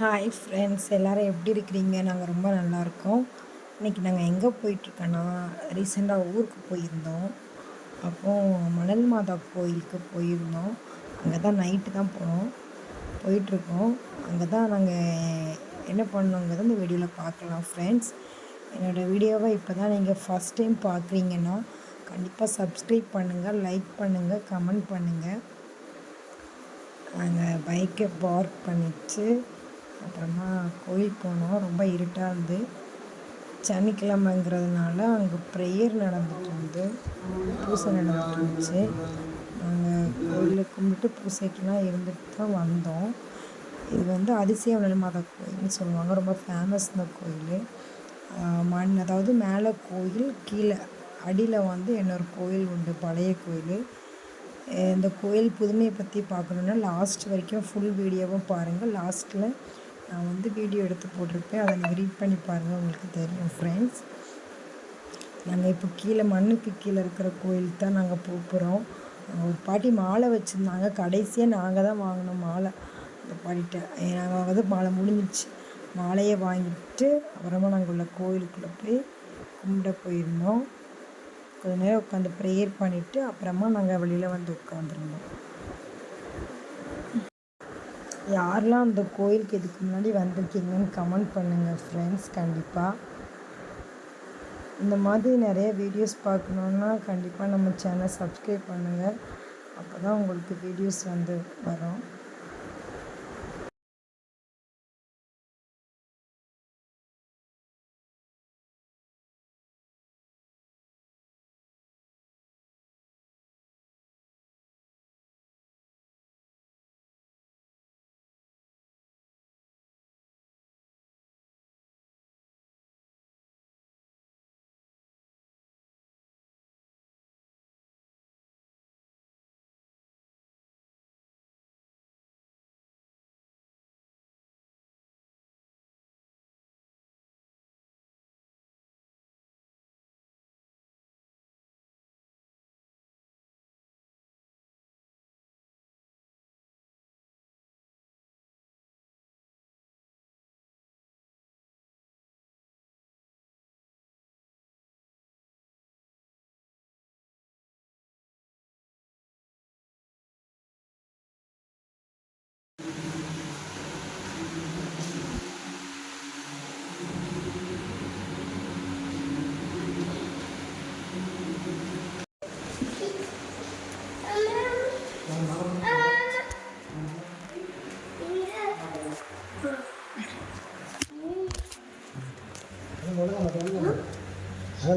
Hi friends எல்லோரும் எப்படி இருக்கிறீங்க? நாங்கள் ரொம்ப நல்லா இருக்கோம். இன்றைக்கி நாங்கள் எங்கே போயிட்டுருக்கோன்னா ரீசெண்டாக ஊருக்கு போயிருந்தோம். அப்போது மணல் மாதா கோயிலுக்கு போயிருந்தோம். அங்கே தான் நைட்டு தான் போனோம். போயிட்டுருக்கோம். அங்கே தான் நாங்கள் என்ன பண்ணோங்கிறத இந்த வீடியோவில் பார்க்கலாம் ஃப்ரெண்ட்ஸ் என்னோடய வீடியோவை இப்போ தான் நீங்கள் ஃபஸ்ட் டைம் பார்க்குறீங்கன்னா கண்டிப்பாக சப்ஸ்கிரைப் பண்ணுங்கள் லைக் பண்ணுங்கள் கமெண்ட் பண்ணுங்கள் நாங்கள் பைக்கை பார்க் பண்ணிட்டு அப்புறமா கோயில் போனோம். ரொம்ப இருட்டாக இருந்து சனிக்கிழமைங்கிறதுனால அங்கே ப்ரேயர் நடந்துட்டு இருந்து பூசை நடந்துட்டு இருந்துச்சு. நாங்கள் கோயிலில் கும்பிட்டு பூசைக்கெலாம் இருந்துட்டு தான் வந்தோம். இது வந்து அதிசய மாதா கோயில்னு சொல்லுவாங்க. ரொம்ப ஃபேமஸ் இந்த கோயில். மண் அதாவது மேலே கோயில் கீழே அடியில் வந்து இன்னொரு கோயில் உண்டு. பழைய கோயில். இந்த கோயில் புதுமையை பற்றி பார்க்கணுன்னா லாஸ்ட் வரைக்கும் ஃபுல் வீடியோவும் பாருங்கள் லாஸ்ட்டில் நான் வந்து வீடியோ எடுத்து போட்டிருப்பேன். அதை நீங்கள் ரீட் பண்ணி பாருங்கள் உங்களுக்கு தெரியும் ஃப்ரெண்ட்ஸ் நாங்கள் இப்போ கீழே மண்ணுக்கு கீழே இருக்கிற கோயிலுக்கு தான் நாங்கள் போகிறோம் ஒரு பாட்டி மாலை வச்சுருந்தாங்க. கடைசியாக நாங்கள் தான் வாங்கினோம் மாலை. அந்த பாட்டிகிட்ட நாங்கள் வந்து மாலை முடிஞ்சிச்சு. மாலையை வாங்கிட்டு அப்புறமா நாங்கள் உள்ள கோயிலுக்குள்ளே போய் கும்பிட போயிருந்தோம். கொஞ்ச நேரம் உட்காந்து ப்ரேயர் பண்ணிவிட்டு அப்புறமா நாங்கள் வெளியில் வந்து உட்காந்துருந்தோம் யாரெலாம் அந்த கோயிலுக்கு இதுக்கு முன்னாடி வந்திருக்கீங்கன்னு கமெண்ட் பண்ணுங்கள் ஃப்ரெண்ட்ஸ் கண்டிப்பாக இந்த மாதிரி நிறைய வீடியோஸ் பார்க்கணுன்னா கண்டிப்பாக நம்ம சேனல் சப்ஸ்கிரைப் பண்ணுங்கள் அப்போ தான் உங்களுக்கு வீடியோஸ் வந்து வரும்.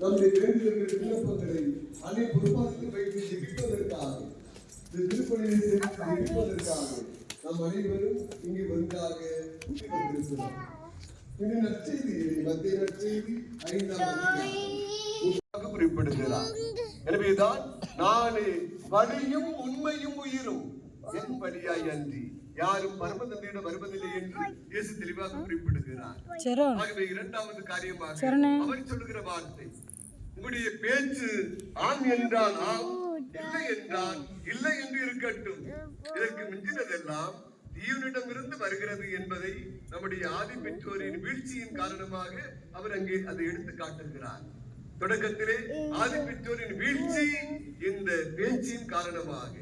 நம்முடைய வேண்டுதல்கள் விண்ணப்பங்களை அன்னை பொறுப்பாளத்தில் வைத்து ஜெபிப்பதற்காக இந்த திருப்பணியை செய்து ஜெபிப்பதற்காக நம் அனைவரும் இங்கே கூடி வந்திருக்கிறோம் இந்த நற்செய்தியை மத்திய நற்செய்தி ஐந்தாம் குறிப்பிடுகிறார். எனவேதான் நானே வழியும் உண்மையும் உயிரும். என் வழியாய் அன்றி யாரும் பரமதந்தையிடம் வருவதில்லை என்று இயேசு தெளிவாக குறிப்பிடுகிறார். ஆகவே இரண்டாவது காரியமாக. அவர் சொல்லுகிற வார்த்தை உங்களுடைய பேச்சு ஆம் என்றால் ஆம் இல்லை என்றால் இல்லை என்று இருக்கட்டும். இதற்கு மிஞ்சினதெல்லாம் தீவனிடமிருந்து வருகிறது என்பதை நம்முடைய ஆதி பெற்றோரின் வீழ்ச்சியின் காரணமாக அவர் அங்கே அதை எடுத்து காட்டுகிறார். தொடக்கத்திலே ஆதி பெற்றோரின் வீழ்ச்சி இந்த பேச்சின் காரணமாக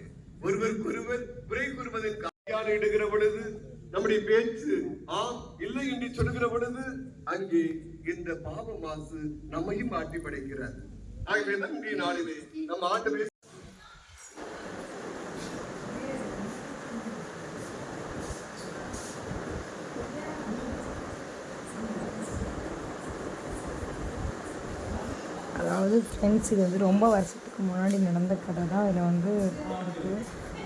ஒருவருக்கொருவர் குறை கூறுவதன் காரியான இடுகிற பொழுது நம்முடைய பேச்சு ஆம் இல்லை என்று சொல்லுகிற பொழுது அங்கே இந்த பாவ மாசு நம்மையும் ஆட்டி படைக்கிறார். ஆகவே தான் நாளிலே நம்ம ஆண்டு அதாவது ஃப்ரெண்ட்ஸ் இது வந்து ரொம்ப வருஷத்துக்கு முன்னாடி நடந்த கதை தான். இதில் வந்து இருக்குது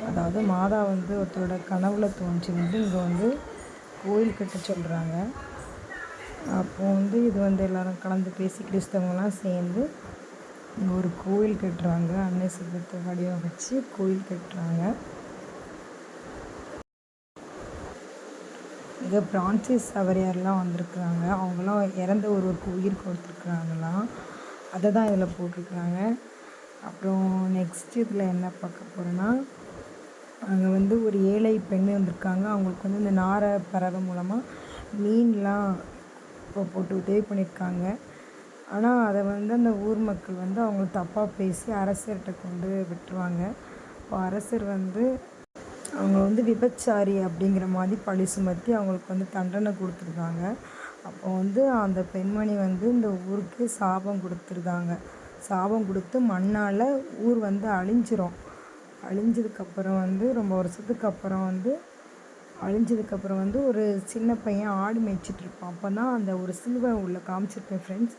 அதாவது மாதா வந்து ஒருத்தரோட கனவுல தோன்றி வந்து இங்கே வந்து கோயில் கட்ட சொல்கிறாங்க அப்போ வந்து இது வந்து எல்லாரும் கலந்து பேசி கிறிஸ்தவங்களாம் சேர்ந்து இங்கே ஒரு கோயில் கட்டுறாங்க. அன்னை சித்தத்தை வடிவம் வச்சு கோயில் கட்டுறாங்க. இங்கே பிரான்சிஸ் சவரியார்லாம் வந்திருக்குறாங்க? அவங்களாம் இறந்த ஒரு உயிர் கொடுத்துருக்குறாங்களாம் அதை தான் இதில் போட்டிருக்குறாங்க அப்புறம் நெக்ஸ்ட் இதில் என்ன பார்க்க போகிறேன்னா அங்கே வந்து ஒரு ஏழை பெண் வந்திருக்காங்க. அவங்களுக்கு வந்து இந்த நாரை பறவை மூலமாக மீன்லாம் இப்போ போட்டு உதவி பண்ணியிருக்காங்க. ஆனால் அதை வந்து அந்த ஊர் மக்கள் வந்து அவங்க தப்பாக பேசி அரசர்கிட்ட கொண்டு விட்டுருவாங்க. இப்போ அரசர் வந்து அவங்க வந்து விபச்சாரி அப்படிங்கிற மாதிரி பழி சுமத்தி அவங்களுக்கு வந்து தண்டனை கொடுத்துருக்காங்க. அப்போ வந்து அந்த பெண்மணி வந்து இந்த ஊருக்கு சாபம் கொடுத்துருக்காங்க. சாபம் கொடுத்து மண்ணால் ஊர் வந்து அழிஞ்சிரும். அழிஞ்சதுக்கப்புறம் வந்து ரொம்ப வருஷத்துக்கு அப்புறம் வந்து அழிஞ்சதுக்கப்புறம் வந்து ஒரு சின்ன பையன் ஆடு மேய்ச்சிட்டு இருப்பான். அப்போ தான் அந்த ஒரு சிலுவை உள்ள காமிச்சிருப்பேன் ஃப்ரெண்ட்ஸ்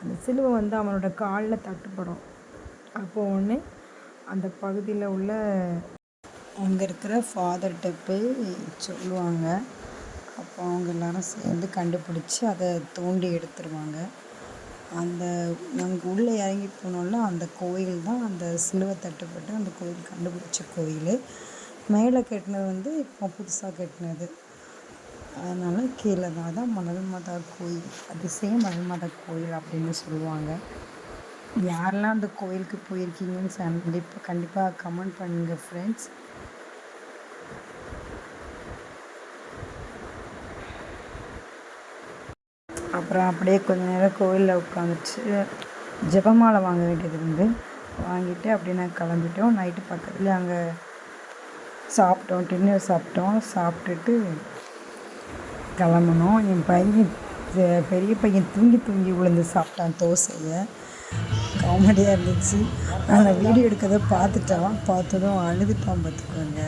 அந்த சிலுவை வந்து அவனோட காலில் தட்டுப்படும். அப்போ ஒன்று அந்த பகுதியில் உள்ள அங்கே இருக்கிற ஃபாதர்கிட்ட போய் சொல்லுவாங்க. அப்போ அவங்க எல்லாரும் சேர்ந்து கண்டுபிடிச்சி அதை தோண்டி எடுத்துருவாங்க. அந்த நாங்கள் உள்ளே இறங்கி போனோம்னா அந்த கோயில் தான் அந்த சிலுவை தட்டுப்பட்டு அந்த கோயில் கண்டுபிடிச்ச கோயில். மேலே கட்டினது வந்து இப்போ புதுசாக கட்டினது. அதனால் கீழே தான் அதான் மணல் மாதா கோயில். அதிசய மணல் மாதா கோயில் அப்படின்னு சொல்லுவாங்க. யாரெல்லாம் அந்த கோயிலுக்கு போயிருக்கீங்கன்னு கண்டிப்பாக கண்டிப்பாக கமெண்ட் பண்ணுங்கள் ஃப்ரெண்ட்ஸ் அப்புறம் அப்படியே கொஞ்ச நேரம் கோயிலில் உட்காந்துச்சு. ஜெபமாலை வாங்க வேண்டியது இருந்து வாங்கிட்டு அப்படியே நாங்கள் கிளம்பிட்டோம். நைட்டு பக்கத்தில் அங்கே சாப்பிட்டோம் டின்னர் சாப்பிட்டோம். சாப்பிட்டுட்டு கிளம்புனோம். என் பையன் பெ- பெரிய பையன் தூங்கி தூங்கி விழுந்து சாப்பிட்டான் தோசையை. காமெடியாக இருந்துச்சு. நான் வீடியோ எடுக்கிறத பார்த்துட்டான். பார்த்ததும் அழுதுட்டான் பார்த்துக்கோங்க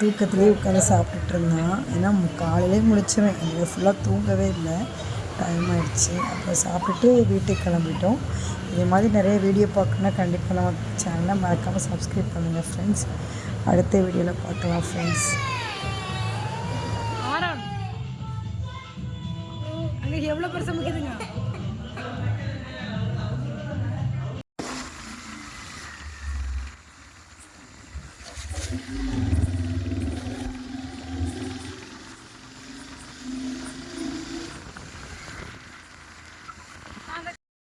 தூக்கத்துலேயே உட்காந்து சாப்பிட்டுட்டு இருந்தான். ஏன்னா மு- காலையிலே முடிச்சவன் எங்களுக்கு ஃபுல்லாக தூங்கவே இல்லை. டைம் ஆகிடுச்சு அப்புறம் சாப்பிட்டுட்டு வீட்டுக்கு கிளம்பிட்டோம். இதே மாதிரி நிறைய வீடியோ பார்க்கணுன்னா கண்டிப்பாக நம்ம சேனலை மறக்காமல் சப்ஸ்கிரைப் பண்ணுங்கள் ஃப்ரெண்ட்ஸ் அடுத்த வீடியோவில் பார்க்கலாம் ஃப்ரெண்ட்ஸ் எவ்வளோ பெருசாக முக்கியதுங்க